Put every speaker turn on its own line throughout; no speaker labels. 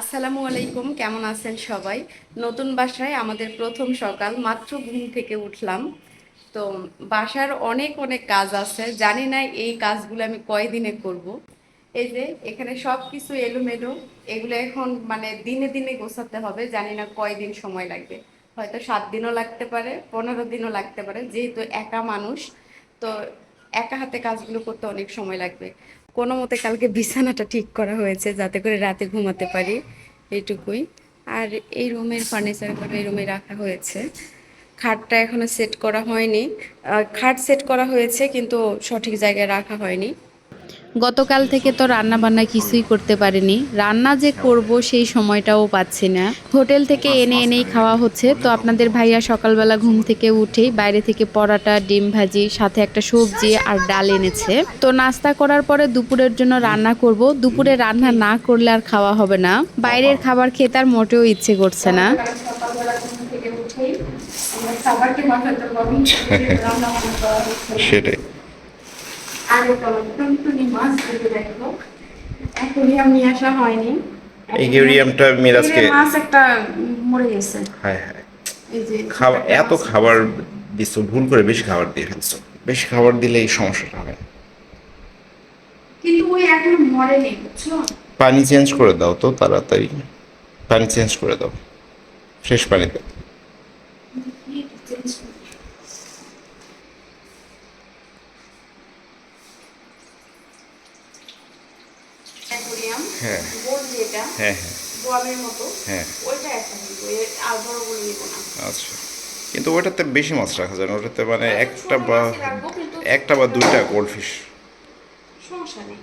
আসসালামু আলাইকুম, কেমন আছেন সবাই? নতুন বাসায় আমাদের প্রথম সকাল, মাত্র ঘুম থেকে উঠলাম। তো বাসার অনেক অনেক কাজ আছে। জানি না এই কাজগুলো আমি কয়দিনে করব। এই যে, এখানে সব কিছু এলোমেলো। এগুলো এখন মানে দিনে দিনে গোছাতে হবে। জানি না কয়দিন সময় লাগবে। হয়তো সাত দিনও লাগতে পারে, পনেরো দিনও লাগতে পারে, যেহেতু একা মানুষ। তো একা হাতে কাজগুলো করতে অনেক সময় লাগবে। কোনো মতে কালকে বিছানাটা ঠিক করা হয়েছে, যাতে করে রাতে ঘুমাতে পারি, এইটুকুই। আর এই রুমের ফার্নিচারগুলো এই রুমে রাখা হয়েছে। খাটটা এখনও সেট করা হয়নি। খাট সেট করা হয়েছে, কিন্তু সঠিক জায়গায় রাখা হয়নি।
গতকাল থেকে তো রান্না বান্না কিছুই করতে পারিনি। রান্না যে করব সেই সময়টাও পাচ্ছি না। হোটেল থেকে এনে এনেই খাওয়া হচ্ছে। তো আপনাদের ভাইয়া সকালবেলা ঘুম থেকে উঠেই বাইরে থেকে পরাটা, ডিম ভাজি, সাথে একটা সবজি আর ডাল এনেছে। তো নাস্তা করার পরে দুপুরের জন্য রান্না করব। দুপুরে রান্না না করলে আর খাওয়া হবে না। বাইরের খাবার খেতে আর মোটেও ইচ্ছে করছে না।
সেটাই।
আর একটা টুনটুনি মাছ দেখে দেখো অ্যাকুরিয়াম নিয়ে আসা হয়নি।
একুরিয়ামটা মিরাজকে
মাছ একটা মরে গেছে।
হ্যাঁ হ্যাঁ। খাবার এত খাবার দিচ্ছ ভুল করে বেশি খাবার দিয়ে ফেলছো। বেশি খাবার দিলে এই সমস্যাটা
কিন্তু ওই এখনও মরেনি বুঝছ?
পানি চেঞ্জ করে দাও তো তাড়াতাড়ি। পানি চেঞ্জ করে দাও। ফ্রেশ পানি দাও।
যেটা
হ্যাঁ হ্যাঁ।
মতো।
হ্যাঁ।
ওইটা একটা নিব এর আর বড়গুলো নিব না।
আচ্ছা। কিন্তু ওটাতে বেশি মাছ রাখা যায় না ওটাতে মানে একটা বা একটা বা দুইটা গোল্ড ফিশ
সমস্যা নেই।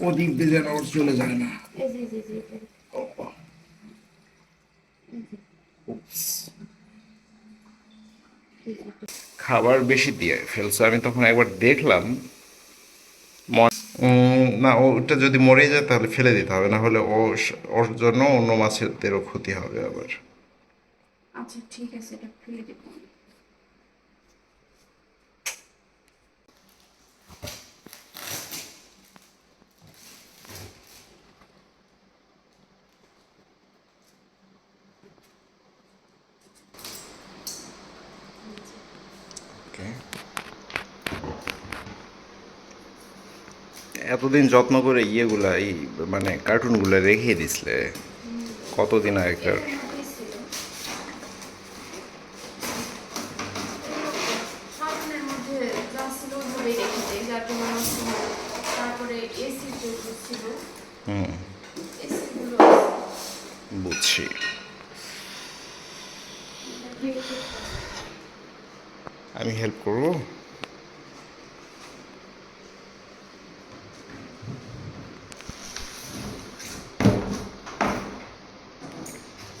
ওদিক দিয়ে যেন ওর চলে যায় না।
এই যে যে যে যে।
খাবার বেশি দিয়ে ফেলছো। আমি তখন একবার দেখলাম না ওটা যদি মরে যায় তাহলে ফেলে দিতে হবে না হলে ও ওর জন্য অন্য মাছেদেরও ক্ষতি হবে আবার।
আচ্ছা ঠিক আছে এটা ফেলে দেব।
ওকে এতদিন যত্ন করে ইয়েগুলা এই মানে কার্টুনগুলো রেখে দিছিলে কতদিন আগেকার
সামনের মধ্যে যা ছিল ওইভাবেই রেখে দেয় যার জন্য নষ্ট হয় না। তারপরে এসি যে ছিল
হুম
এসিগুলো
বুঝছি আমি হেল্প করব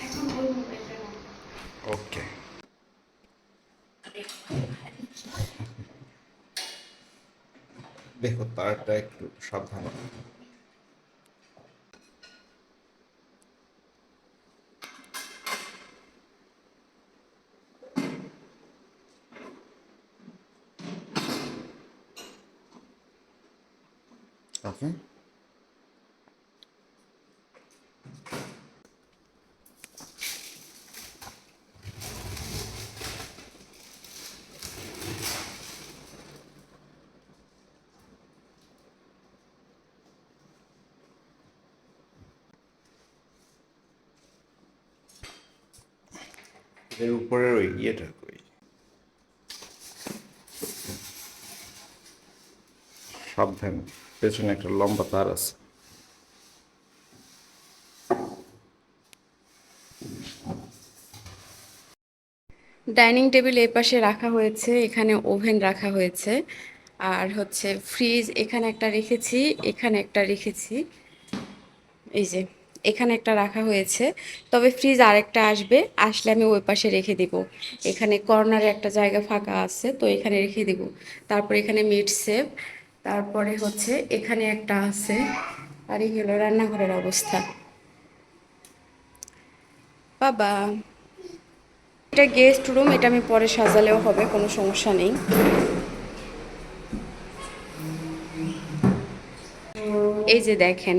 এখন ওই মোবাইলটা নাও।
ওকে দেখো তারটা একটু সাবধানে। ওকে এর উপরের ওই ইয়েটা কই সাবধান, পেছনে একটা লম্বা তার আছে।
ডাইনিং টেবিল এই পাশে রাখা হয়েছে, এখানে ওভেন রাখা হয়েছে। আর হচ্ছে ফ্রিজ, এখানে একটা রেখেছি, এখানে একটা রেখেছি। এই যে। এখানে একটা রাখা হয়েছে। তবে ফ্রিজ আরেকটা আসবে, আসলে আমি ওই পাশে রেখে দিব। এখানে কর্নারে একটা জায়গা ফাঁকা আছে, তো এখানে রেখে দিব। তারপর এখানে মিট সেভ তারপরে হচ্ছে এখানে একটা আছে। আর এই হলো রান্নাঘরের অবস্থা। বাবা, এটা গেস্ট রুম এটা আমি পরে সাজালেও হবে, কোনো সমস্যা নেই। এই যে দেখেন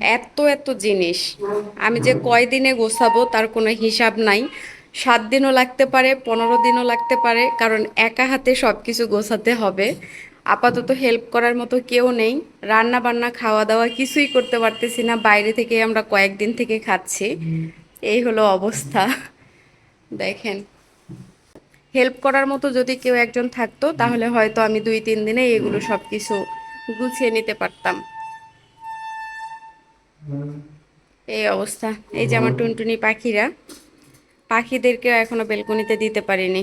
এত এত জিনিস। আমি যে কয়দিনে গোছাবো তার কোনো হিসাব নাই। সাত দিনও লাগতে পারে, পনেরো দিনও লাগতে পারে, কারণ একা হাতে সব কিছু গোছাতে হবে। আপাতত হেল্প করার মতো কেউ নেই। রান্না বান্না খাওয়া দাওয়া কিছুই করতে পারতেছি না। বাইরে থেকে আমরা কয়েকদিন থেকে খাচ্ছি। এই হলো অবস্থা। দেখেন। হেল্প করার মতো যদি কেউ একজন থাকতো, তাহলে হয়তো আমি দুই, তিন দিনে এগুলো সব কিছু গুছিয়ে নিতে পারতাম। এই অবস্থা। এই যে আমার টুনটুনি পাখিরা পাখিদেরকেও এখনও বেলকনিতে দিতে পারিনি।